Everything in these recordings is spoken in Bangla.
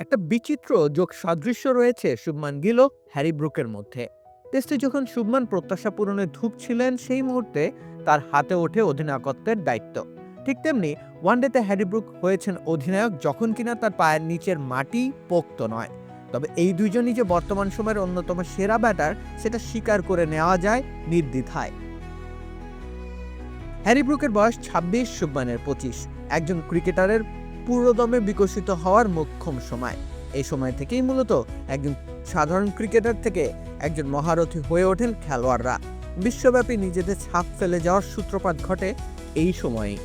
একটা বিচিত্র যোগ সাদৃশ্য রয়েছে শুভমান গিল, হ্যারি ব্রুকের মধ্যে। টেস্টে যখন শুভমান প্রত্যাশা পূরণে ধুঁকছিলেন সেই মুহূর্তে তার হাতে ওঠে অধিনায়কত্বের দায়িত্ব। ঠিক তেমনি ওয়ানডেতে হ্যারি ব্রুক হয়েছেন অধিনায়ক যখন কিনা তার পায়ের নিচের মাটি পোক্ত নয়। তবে এই দুইজনই যে বর্তমান সময়ের অন্যতম সেরা ব্যাটার, সেটা স্বীকার করে নেওয়া যায় নির্দ্বিধায়। হ্যারি ব্রুকের বয়স ছাব্বিশ, শুভমানের পঁচিশ। একজন ক্রিকেটারের পুরোদমে বিকশিত হওয়ার মোক্ষম সময়। এই সময় থেকেই মূলত একজন সাধারণ ক্রিকেটার থেকে একজন মহারথী হয়ে ওঠেন খেলোয়াড়রা। বিশ্বব্যাপী নিজেদের ছাপ ফেলে যাওয়ার সূত্রপাত ঘটে এই সময়েই।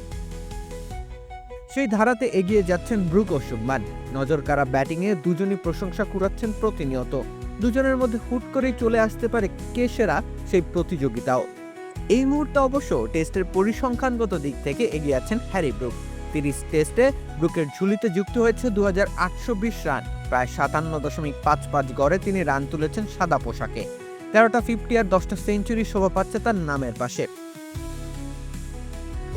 সেই ধারাতে এগিয়ে যাচ্ছেন ব্রুক ও শুভমান নজর কারা ব্যাটিংয়ে দুজনই প্রশংসা কুড়াচ্ছেন প্রতিনিয়ত। দুজনের মধ্যে হুট করেই চলে আসতে পারে কে সেরা সেই প্রতিযোগিতাও। এই মুহূর্তে অবশ্য টেস্টের পরিসংখ্যানগত দিক থেকে এগিয়ে আছেন হ্যারি ব্রুক। তিরিশ টেস্টে ব্রুকের ঝুলিতে যুক্ত হয়েছে দু রান। প্রায় সাতান্ন দশমিক পাঁচ পাঁচ গড়ে তিনি রান তুলেছেন সাদা পোশাকে। তেরোটা ফিফটি আর দশটা সেঞ্চুরি শোভা পাচ্ছে তার নামের পাশে।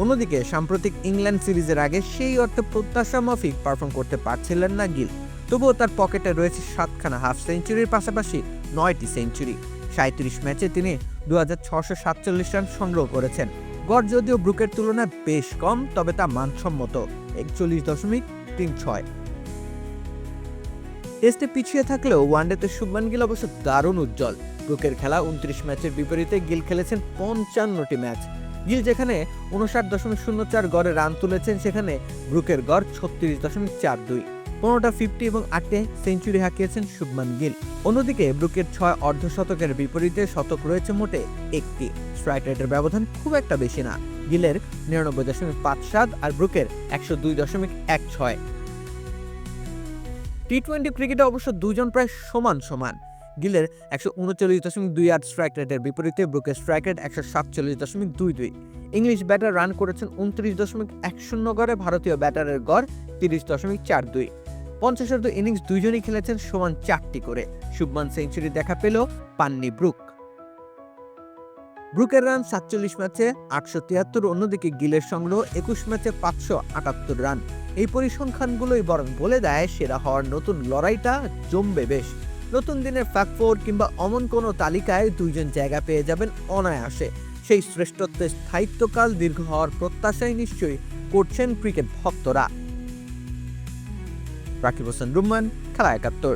অন্যদিকে, সাম্প্রতিক ইংল্যান্ড সিরিজের আগে সেই অর্থে প্রত্যাশা মাফিক পারফর্ম করতে পারছিলেন না গিল। তবুও তার পকেটে রয়েছে সাতখানা হাফ সেঞ্চুরির পাশাপাশি নয়টি সেঞ্চুরি। সাঁত্রিশ ম্যাচে তিনি দু রান সংগ্রহ করেছেন। গড় যদিও ব্রুকের তুলনায় বেশ কম, তবে তা মানসম্মত, একচল্লিশ দশমিক তিন ছয়। টেস্টে পিছিয়ে থাকলেও ওয়ানডেতে শুভমান গিল অবশ্য দারুণ উজ্জ্বল। ব্রুকের খেলা উনত্রিশ ম্যাচের বিপরীতে গিল খেলেছেন পঞ্চান্নটি ম্যাচ। গিল যেখানে উনষাট দশমিক শূন্য চার গড়ে রান তুলেছেন, সেখানে ব্রুকের গড় ছত্রিশ দশমিক চার দুই। পনেরোটা ফিফটি এবং আটে সেঞ্চুরি হাঁকিয়েছেন শুভমান গিল। অন্যদিকে ব্রুকের ছয় অর্ধশতকের বিপরীতে শতক রয়েছে মোটে একটি। স্ট্রাইক রেটের ব্যবধান খুব একটা বেশি না। গিলের নিরানব্বই দশমিক পাঁচ সাত আর ব্রুকের একশো দুই দশমিক এক ছয়। টি টোয়েন্টি ক্রিকেটে অবশ্য দুজন প্রায় সমান সমান। গিলের একশো উনচল্লিশ দশমিক দুই আট স্ট্রাইক রেটের বিপরীতে ব্রুকের স্ট্রাইক রেট একশো সাতচল্লিশ দশমিক দুই দুই। ইংলিশ ব্যাটার রান করেছেন উনত্রিশ দশমিক এক শূন্য গড়ে ভারতীয় ব্যাটারের গড় তিরিশ দশমিক চার দুই। পঞ্চাশার্ধ ইনিংস দুইজনই খেলেছেন সমান চারটি করে। শুভমান সেঞ্চুরি দেখা পেল পাননি ব্রুক। ব্রুকের রান সাতচল্লিশ ম্যাচে আটশো তিয়াত্তর, অন্যদিকে গিলের সংগ্রহ একুশ ম্যাচে পাঁচশো আটাত্তর রান। এই পরিসংখ্যানগুলোই বরং বলে দেয় সেরা হওয়ার নতুন লড়াইটা জমবে বেশ। নতুন দিনের ফ্যাক্টফোর কিংবা অমন কোনো তালিকায় দুইজন জায়গা পেয়ে যাবেন অনায়াসে। সেই শ্রেষ্ঠত্বের স্থায়িত্বকাল দীর্ঘ হওয়ার প্রত্যাশাই নিশ্চয়ই করছেন ক্রিকেট ভক্তরা। রাকিব হোসেন রুম্মান খেলা একাত্তর